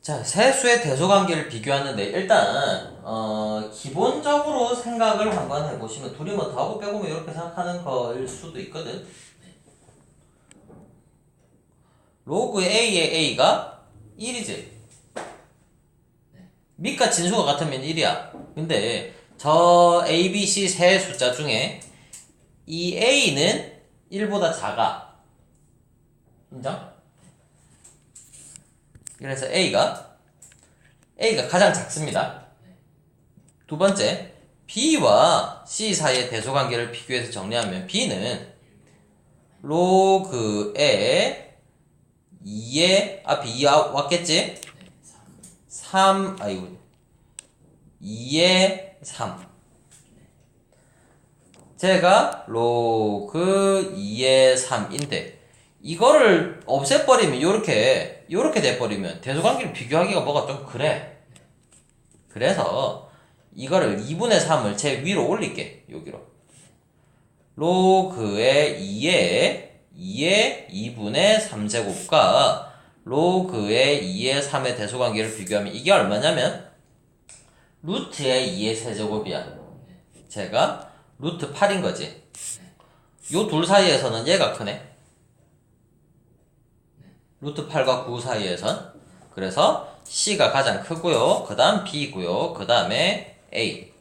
자, 세 수의 대소관계를 비교하는데 일단 어, 기본적으로 생각을 한번 해보시면 둘이 뭐 더하고 빼고면 이렇게 생각하는 거일 수도 있거든. 로그 A의 A가 1이지. 밑과 진수가 같으면 1이야. 근데 저 A, B, C 세 숫자 중에 이 A는 1보다 작아. 인정? 그래서 A가 A가 가장 작습니다. 두 번째, B와 C 사이의 대소관계를 비교해서 정리하면 B는 로그에 2에 앞에 2 왔겠지? 3 아이고 2에 3 제가 로그 2의 3인데 이거를 없애버리면 요렇게 요렇게 돼버리면 대소관계를 비교하기가 뭐가 좀 그래. 그래서 이거를 2분의 3을 제 위로 올릴게 여기로. 로그의 2의 2의 2분의 3제곱과 로그의 2의 3의 대소관계를 비교하면 이게 얼마냐면 루트의 2의 세제곱이야. 제가 루트 8인 거지. 요 둘 사이에서는 얘가 크네 루트 8과 9 사이에선 그래서 C가 가장 크고요. 그 다음 B고요. 그 다음에 A